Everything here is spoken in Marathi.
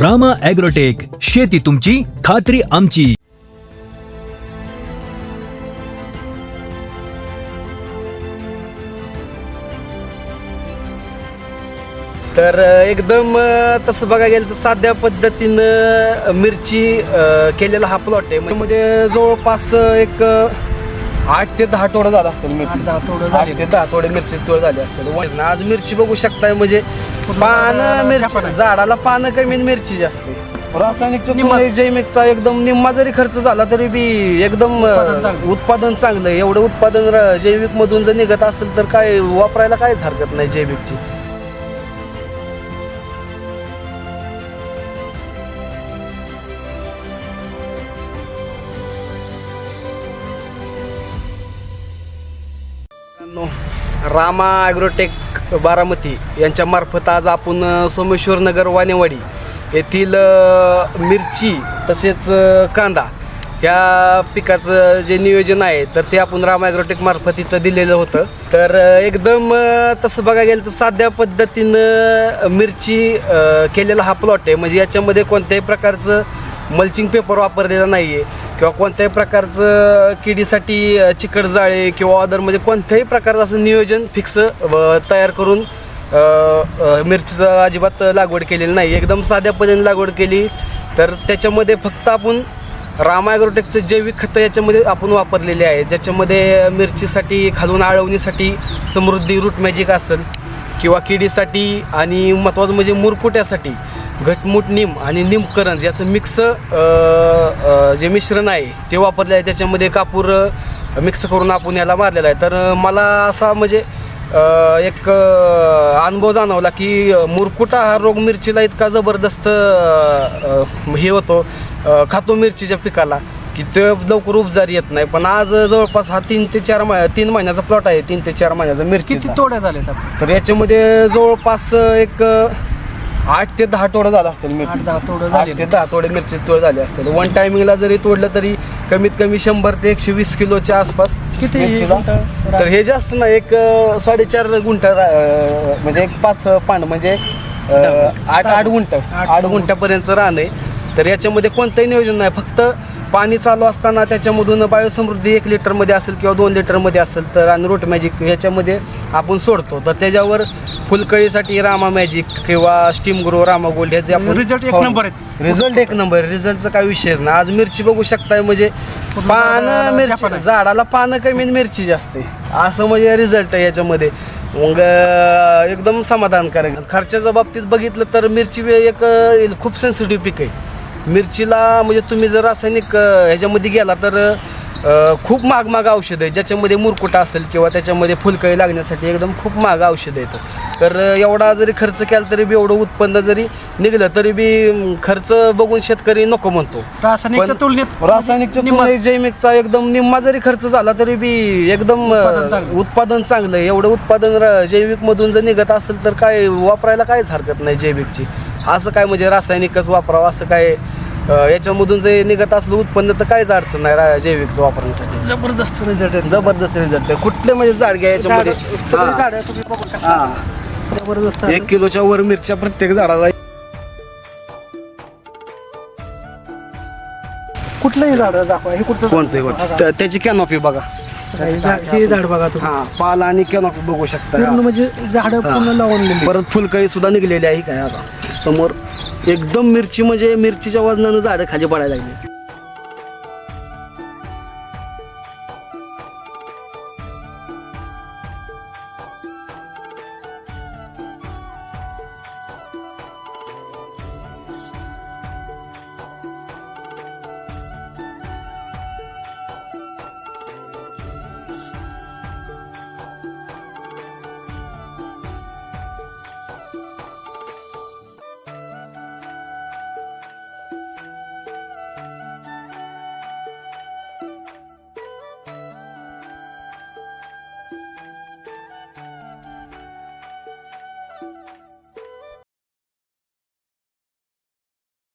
रामा ॲग्रोटेक शेती तुमची खात्री आमची. तर एकदम तसं बघायला गेलं तर साध्या पद्धतीनं मिरची अ, केलेला हा प्लॉट आहे. म्हणजे जवळपास एक आठ ते दहा तोडं झालं असतील मिरची दहा तोडं आठ ते दहा तोडे मिरची तोड झाले असतील. वजन आज मिरची बघू शकताय म्हणजे पानं मिरची. झाडाला पानं कमी आणि मिरची जास्त. रासायनिकच्या तुलनेत जैविकचा एकदम निम्मा जरी खर्च झाला तरी बी एकदम उत्पादन चांगलं. एवढं उत्पादन जैविक मधून जर निघत असेल तर काय वापरायला काहीच हरकत नाही जैविकची? रामा ॲग्रोटेक बारामती यांच्या मार्फत आज आपण सोमेश्वरनगर सोमेश्वर नगर वानेवाडी येथील मिरची तसेच कांदा ह्या पिकाचं जे नियोजन आहे तर ते आपण रामायग्रोटेक मार्फत इथं दिलेलं होतं. तर एकदम तसं बघायला गेलं तर साध्या पद्धतीनं मिरची केलेला हा प्लॉट आहे. म्हणजे याच्यामध्ये कोणत्याही प्रकारचं मल्चिंग पेपर वापरलेला नाही आहे किंवा कोणत्याही प्रकारचं किडीसाठी चिकट जाळे किंवा अदर म्हणजे कोणत्याही प्रकारचं असं नियोजन फिक्स तयार करून मिरचीचं अजिबात लागवड केलेली नाही. एकदम साध्या पद्धतीने लागवड केली. तर त्याच्यामध्ये फक्त आपण रामायग्रोटेकचं जैविक खतं याच्यामध्ये आपण वापरलेले आहे. ज्याच्यामध्ये मिरचीसाठी खालून आळवणीसाठी समृद्धी रूट मॅजिक असेल किंवा किडीसाठी आणि महत्त्वाचं म्हणजे मुरकुट्यासाठी. घटमुट निम आणि निमकरंज याचं मिक्स जे मिश्रण आहे ते वापरले आहे. त्याच्यामध्ये कापूर मिक्स करून आपण याला मारलेला आहे. तर मला असा म्हणजे एक अनुभव जाणवला की मुरकुटा हा रोग मिरचीला इतका जबरदस्त हे होतो खातो मिरचीच्या पिकाला की ते लवकर उपजार येत नाही. पण आज जवळपास हा तीन ते चार महिना तीन महिन्याचा प्लॉट आहे. तीन ते चार महिन्याचा मिरची तोड्या आपण? तर याच्यामध्ये जवळपास एक आठ ते दहा तोडं झालं असतील आठ मिरची दहा तोडं आठ झाले ते दहा तोडे मिरची तोड झाले असतील. वन टायमिंगला जरी तोडलं तरी कमीत कमी शंभर ते एकशे वीस किलोच्या आसपास किती मिरचीला. गुंठ तर हे जास्त ना एक अ, साडेचार गुंठ अ, म्हणजे एक पाच पांड म्हणजे अ, आठ आठ गुंठ. आठ आठ रान आहे. तर याच्यामध्ये कोणतंही नियोजन नाही. फक्त पाणी चालू असताना त्याच्यामधून बायोसमृद्धी एक लिटरमध्ये असेल किंवा दोन लिटरमध्ये असेल तर आणि रोट मॅजिक ह्याच्यामध्ये आपण सोडतो. तर त्याच्यावर फुलकळीसाठी रामा मॅजिक किंवा स्टीम ग्रो रामा गोल्ड ह्याचे आपण Result एक number आहेत. रिझल्ट एक नंबर रिझल्टचा काय विषयच ना आज मिरची बघू शकताय म्हणजे पानं मिरची आहे. झाडाला पानं कमी मिरची जास्त आहे. असं म्हणजे रिझल्ट आहे याच्यामध्ये. मग एकदम समाधानकारक. खर्चाच्या बाबतीत बघितलं तर मिरची एक खूप सेन्सिटिव्ह पीक आहे. मिरचीला म्हणजे तुम्ही जर रासायनिक ह्याच्यामध्ये गेला तर खूप महाग महाग औषध आहे ज्याच्यामध्ये मुरकुटा असेल किंवा त्याच्यामध्ये फुलकळी लागण्यासाठी एकदम खूप महाग औषध येतं तर एवढा जरी खर्च केला तरी बी एवढं उत्पन्न जरी निघलं तरी बी खर्च बघून शेतकरी नको म्हणतो रासायनिकच्या तुलनेत रासायनिकच्या. तुलनेत जैविकचा एकदम निम्मा जरी खर्च झाला तरी बी एकदम उत्पादन चांगलं. आहे एवढं उत्पादन र- जैविक मधून जर निघत असेल तर काय वापरायला काहीच हरकत नाही जैविकची असं काय म्हणजे रासायनिकच वापरावं असं काय याच्यामधून जर निघत असलं उत्पन्न तर काहीच अडचण नाही रा- जैविकचं वापरण्यासाठी. जबरदस्त रिझल्ट आहे. जबरदस्त रिझल्ट आहे. कुठले म्हणजे झाड घ्या याच्यामध्ये. सगळी हा. झाडं तुम्ही बघू शकता. हा. जबरदस्त एक किलोच्या वर मिरच्या प्रत्येक झाडाला कुठलंही झाड दाखवा. हे कुठचं कोणते. बघा. त्या- त्याची कॅनॉपी बघा. हे झाड हे झाड बघा तुम्ही. हा पाल आणि कॅनॉपी बघू शकता. पूर्ण म्हणजे झाड पूर्ण लावून परत फुलकळी सुद्धा निघलेली आहे काय आता. समोर. एकदम मिरची म्हणजे मिरचीच्या वजनानं झाडं खाली पडायला लागली.